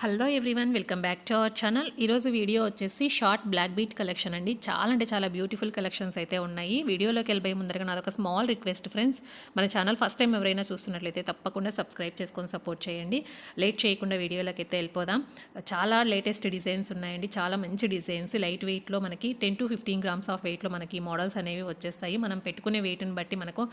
Hello everyone welcome back to our channel. ఈరోజు video వచ్చేసి short black bead collection అండి. చాలా అంటే చాలా బ్యూటిఫుల్ కలెక్షన్స్ అయితే ఉన్నాయి. వీడియోలోకి వెళ్ళిపోయి ముందరగా నాదొక స్మాల్ రిక్వెస్ట్ ఫ్రెండ్స్. మన ఛానల్ ఫస్ట్ టైం ఎవరైనా చూస్తున్నట్లయితే తప్పకుండా సబ్స్క్రైబ్ చేసుకొని సపోర్ట్ చేయండి. లేట్ చేయకుండా వీడియోలోకి అయితే వెళ్ళిపోదాం. చాలా లేటెస్ట్ డిజైన్స్ ఉన్నాయండి. చాలా మంచి డిజైన్స్. లైట్ వెయిట్లో మనకి ten to fifteen grams of వెయిట్లో మనకి మోడల్స్ అనేవి వచ్చేస్తాయి. మనం పెట్టుకునే వెయిట్ని బట్టి మనకు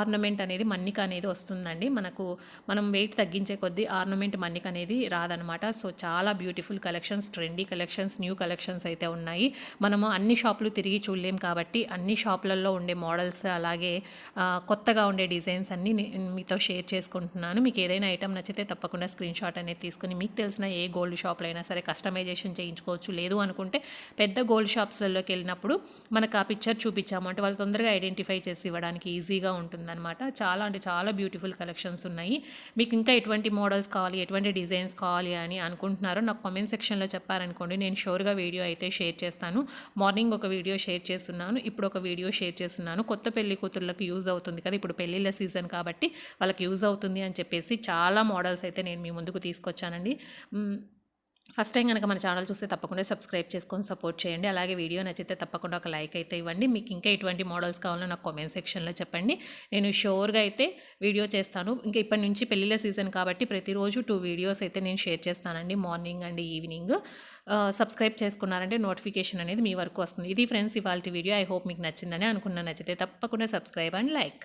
ఆర్నమెంట్ అనేది మన్నిక అనేది వస్తుందండి. మనకు మనం వెయిట్ తగ్గించే కొద్దీ ఆర్నమెంట్ మన్నిక అనేది రాదనమాట. సో చాలా beautiful collections trendy collections new collections అయితే ఉన్నాయి. మనము అన్ని షాపులు తిరిగి చూడలేం కాబట్టి అన్ని షాపులలో ఉండే మోడల్స్ అలాగే కొత్తగా ఉండే డిజైన్స్ అన్నీ మీతో షేర్ చేసుకుంటున్నాను. మీకు ఏదైనా ఐటమ్ నచ్చితే తప్పకుండా స్క్రీన్ షాట్ అనేది తీసుకుని మీకు తెలిసిన ఏ గోల్డ్ షాప్లో అయినా సరే కస్టమైజేషన్ చేయించుకోవచ్చు. లేదు అనుకుంటే పెద్ద గోల్డ్ షాప్స్లలోకి వెళ్ళినప్పుడు మనకు ఆ పిక్చర్ చూపించాము అంటే వాళ్ళు తొందరగా ఐడెంటిఫై చేసి ఇవ్వడానికి ఈజీగా ఉంటుంది. ఉంటుందన్నమాట. చాలా అంటే చాలా బ్యూటిఫుల్ కలెక్షన్స్ ఉన్నాయి. మీకు ఇంకా ఎటువంటి మోడల్స్ కావాలి ఎటువంటి డిజైన్స్ కావాలి అని అనుకుంటున్నారో నాకు కామెంట్ సెక్షన్లో చెప్పారనుకోండి. నేను షోర్గా వీడియో అయితే షేర్ చేస్తాను. మార్నింగ్ ఒక వీడియో షేర్ చేస్తున్నాను. ఇప్పుడు ఒక వీడియో షేర్ చేస్తున్నాను. కొత్త పెళ్ళి కూతుర్లకు యూజ్ అవుతుంది కదా. ఇప్పుడు పెళ్ళిళ్ళ సీజన్ కాబట్టి వాళ్ళకి యూజ్ అవుతుంది అని చెప్పేసి చాలా మోడల్స్ అయితే నేను మీ ముందుకు తీసుకొచ్చానండి. ఫస్ట్ టైం కనుక మన ఛానల్ చూస్తే తప్పకుండా సబ్స్క్రైబ్ చేసుకొని సపోర్ట్ చేయండి. అలాగే వీడియో నచ్చితే తప్పకుండా ఒక లైక్ అయితే ఇవ్వండి. మీకు ఇంకా ఎటువంటి మోడల్స్ కావాలో నాకు కామెంట్ సెక్షన్లో చెప్పండి. నేను షూర్గా అయితే వీడియో చేస్తాను. ఇంకా ఇప్పటి నుంచి పెళ్ళిళ్ళ సీజన్ కాబట్టి ప్రతిరోజు టూ వీడియోస్ అయితే నేను షేర్ చేస్తానండి. Morning and evening. సబ్స్క్రైబ్ చేసుకున్నారంటే నోటిఫికేషన్ అనేది మీ వరకు వస్తుంది. ఇది ఫ్రెండ్స్ ఇవాళ వీడియో. ఐ హోప్ మీకు నచ్చిందని అనుకున్నా నచ్చితే తప్పకుండా సబ్స్క్రైబ్ అండ్ లైక్.